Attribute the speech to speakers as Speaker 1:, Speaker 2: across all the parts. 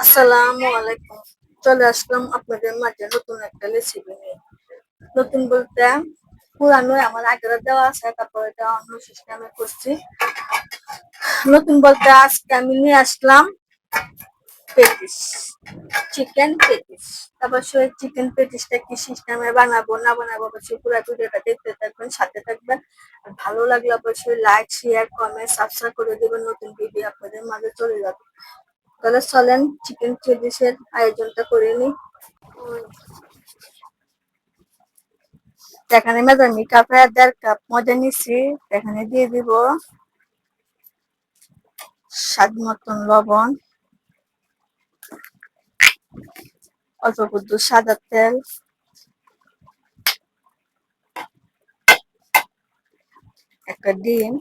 Speaker 1: আসসালামু আলাইকুম। চলে আসলাম আপনাদের মাঝে নতুন একটা রেসিপি নিয়ে। নতুন বলতে পুরানো, আমার আগের দেওয়া আছে, তারপর এটা অন্য সিস্টেমে করছি। নতুন বলতে আজকে আমি নিয়ে আসলাম পেটিস চিকেন পেটিস। তারপর সেই চিকেন পেটিসটা কি সিস্টেমে বানাবো, না বানাবো, অবশ্যই পুরো ভিডিওটা দেখতে থাকবেন, সাথে থাকবেন। আর ভালো লাগলে অবশ্যই লাইক শেয়ার কমেন্ট সাবস্ক্রাইব করে দেবেন, নতুন ভিডিও আপনাদের মাঝে চলে যাবে। তাহলে চলেন চিকেন পেটিসের আয়োজনটা করে নিই। এখানে মেজানি কাপে দেড় কাপ, মজা নিচ্ছি এখানে দিয়ে দিব স্বাদ মতন লবণ, অল্প কুদ্দু সাদা তেল। একটা ডিম।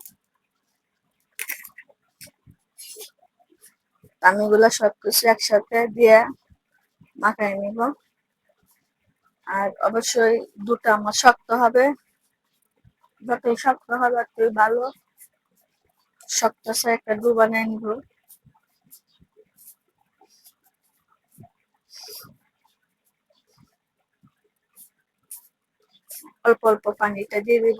Speaker 1: আমি এগুলো সবকিছু একসাথে দিয়ে মাখাই নিব। আর অবশ্যই দুটো আমার শক্ত হবে। যতই শক্ত হবে, ততই ভালো। শক্ত একটা ডু বানিয়ে নিব। অল্প অল্প পানিটা দিয়ে দিব।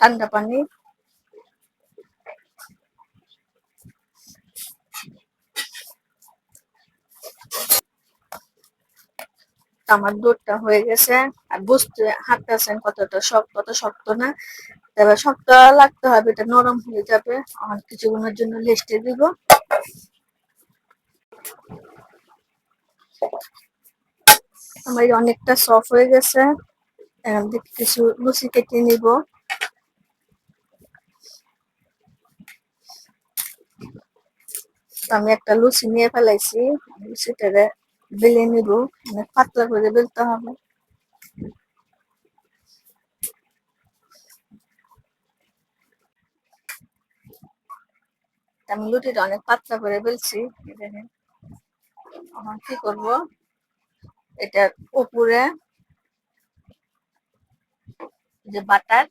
Speaker 1: ঠান্ডা পানি। আমার দুধটা হয়ে গেছে। আর বুঝতে, হাঁটতেছেন কতটা শক্ত, কত শক্ত না? তবে শক্ত লাগতে হবে, এটা নরম হয়ে যাবে। আর কিছুক্ষণের জন্য লেস্টে দিব। আমার অনেকটা সফট হয়ে গেছে। এখন থেকে কিছু লুচি কেটে নিব। আমি একটা লুচি নিয়ে ফেলাইছি। লুচিটারে বেলে নিব অনেক পাতলা করে বেলতে হবে। আমি লুটিটা অনেক পাতলা করে বেলছি এখন কি করব? এটার উপরে যে বাটার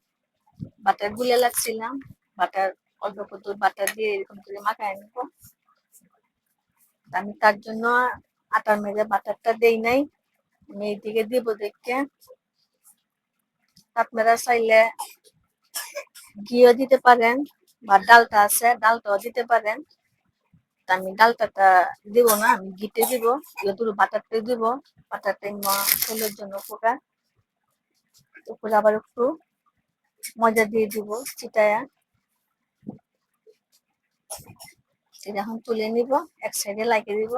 Speaker 1: বাটার গুলে লাগছিলাম, বাটার অল্প কত বাটার দিয়ে এরকম করে মাখায় নিব। আমি তার জন্য আটার মেজে বাটারটা দেই নাই। আমি এইদিকে দিব দেখতে আপনারা চাইলে ঘিও দিতে পারেন বা ডালটা আছে, ডালটাও দিতে পারেন। আমি ডালটাটা দিব না, আমি ঘিতে দিব যেহেতু বাটারটা দিব। বাটারটা শরীরের জন্য উপকার উপরে আবার একটু মজা দিয়ে দিব চিটায়া এখন তুলে নিব, এক সাইডে লাগিয়ে দিব।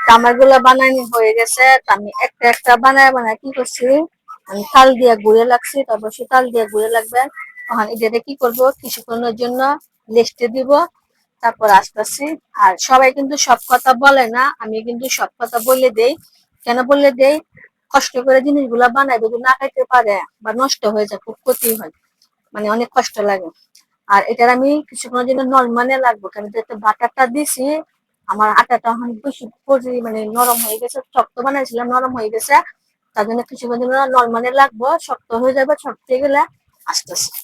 Speaker 1: আমারগুলা বানানি হয়ে গেছে আমি একটা একটা বানায় বানায় কি করছি? আমি তাল দিয়ে ঘুরে লাগছি, তারপর সে তাল দিয়ে ঘুরে লাগবে। তখন এটাতে কি করব? কিছুক্ষণের জন্য লেস্টে দিব, তারপর আসতেছি। আর সবাই কিন্তু সব কথা বলে না, আমি কিন্তু সব কথা বলে দেই। কেন বললে দেই? কষ্ট করে জিনিসগুলা বানাই যদি না খাইতে পারে বা নষ্ট হয়ে যায়, খুব ক্ষতি হয়। মানে অনেক কষ্ট লাগে। আর এটার আমি কিছুক্ষণের জন্য নর্মালে লাগবো যেহেতু বাটারটা দিছি আমার আটাটা এখন বেশি মানে নরম হয়ে গেছে, শক্ত বানাইছিলাম, নরম হয়ে গেছে। তার জন্য কিছুক্ষণ জন্য নর্মালে লাগবো, শক্ত হয়ে যাবে শক্ত হয়ে গেলে আস্তে আস্তে।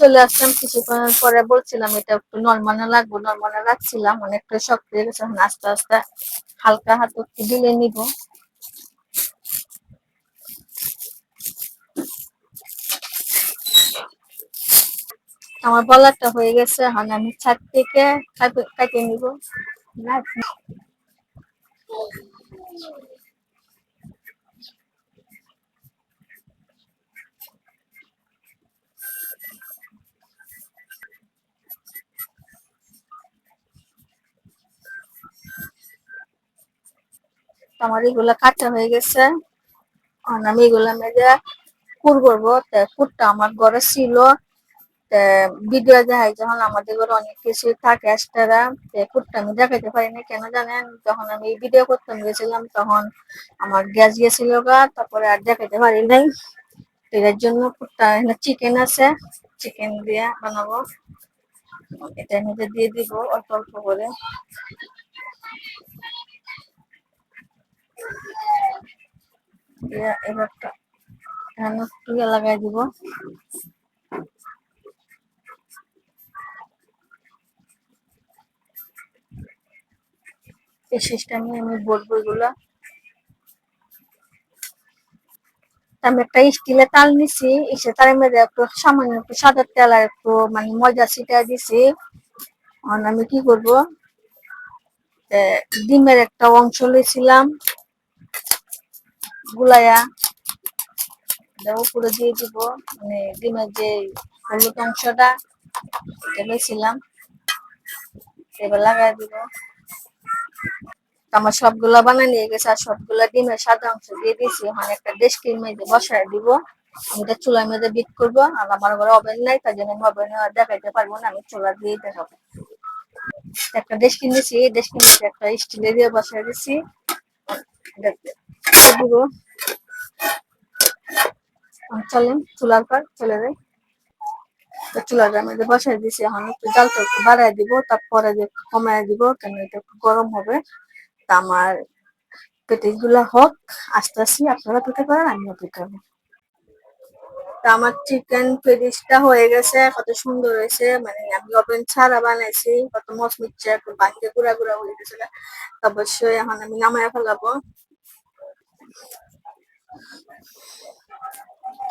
Speaker 1: চলে আসলাম কিছুক্ষণ পরে, বলছিলাম এটা একটু নর্মালে লাগবো নর্মালে রাখছিলাম, অনেকটা শক্ত হয়ে গেছে আস্তে আস্তে হালকা হাত একটু দিলে নিব। আমার বলারটা হয়ে গেছে, এখন আমি ছাদ থেকে কাটিয়ে নিব। আমার এগুলা কাটা হয়ে গেছে। আমি এগুলা মেজে কুর করব। কুরটা আমার ঘরে ছিল। ভিডিও দেখাই, যখন আমাদের ঘরে অনেক কিছু থাকে এক্সট্রা কুটটা আমি দেখাইতে পারিনি, কেন জানেন? যখন আমি ভিডিও করতাম, গেছিলাম, তখন আমার গ্যাস গেছিল গা, তারপরে আর দেখাইতে পারি নাই। এটার জন্য কুটটা চিকেন আছে চিকেন দিয়ে বানাবো। এটা মধ্যে দিয়ে দিব অল্প অল্প করে। একটু লাগাই দিব। এই সিস্টেমে আমি বলব এগুলা। আমি একটা স্টিলের তাল নিছি, এসে তার মধ্যে একটু সামান্য একটু সাদা তেল আর একটু মানে মজা ছিটা দিছি। আমি কি করব? ডিমের একটা অংশ লইছিলাম। গুলায়া উপরে দিয়ে দিব। মানে ডিমের যে হলুদ অংশটা, এটা লইছিলাম। এবার লাগাই দিব। আমার সবগুলা বানাই নিয়ে গেছে আর সবগুলা ডিমের সাদা অংশ দিয়ে দিয়েছি। মানে একটা ডেস্কির মধ্যে বসায় দিব। আমি এটা চুলার মধ্যে বিট করব আর আমার ঘরে ওভেন নাই, তার জন্য আমি ওভেনে দেখাইতে পারব না, আমি চুলা দিয়ে দেখাবো। একটা ডেস্কিন দিয়েছি এই ডেস্কিন মধ্যে একটা স্টিলের দিয়ে বসায় এটাতে চলেন, চুলার পর, চলে যাই। তো চুলাটার মধ্যে বসাই দিয়েছি এখন একটু জালটা একটু বাড়াই দিব, তারপরে যে কমায় দিব কেন এটা একটু গরম হবে। তা আমার পেটিসগুলা হোক, আস্তে আস্তে আপনারা পেতে পারেন, আমিও পেতে হবে তা আমার চিকেন পেটিসটা হয়ে গেছে, কত সুন্দর হয়েছে। মানে আমি ওভেন ছাড়া বানাইছি, কত মচমুচে, একটু বাঙ্গে গুড়া গুড়া হয়ে গেছে অবশ্যই এখন আমি নামায় ফেলাবো।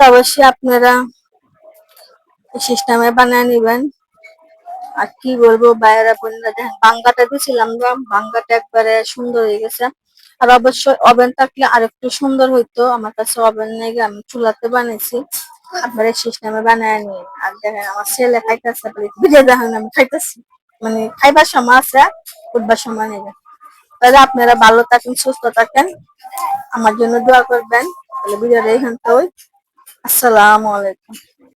Speaker 1: অবশ্যই আপনারা সিস্টেমে বানিয়ে নিবেন। আর কি বলব, বাইরে বোনরা দেখেন, বাঙ্গাটা দিয়েছিলাম বাঙ্গাটা একবারে সুন্দর হয়ে গেছে। আর অবশ্যই ওভেন থাকলে আর একটু সুন্দর হইতো, আমার কাছে ওভেন নেই আমি চুলাতে বানিয়েছি আপনারা সিস্টেমে বানায় নিন। আর দেখেন, আমার ছেলে খাইতেছে ভিডিও দেখেন আমি খাইতেছি। মানে খাইবার সময় আছে, উঠবার সময় নেই। তাহলে আপনারা ভালো থাকেন, সুস্থ থাকেন। আমার জন্য দোয়া করবেন। তাহলে ভিডিওটা এখান থেকে আসসালামু আলাইকুম।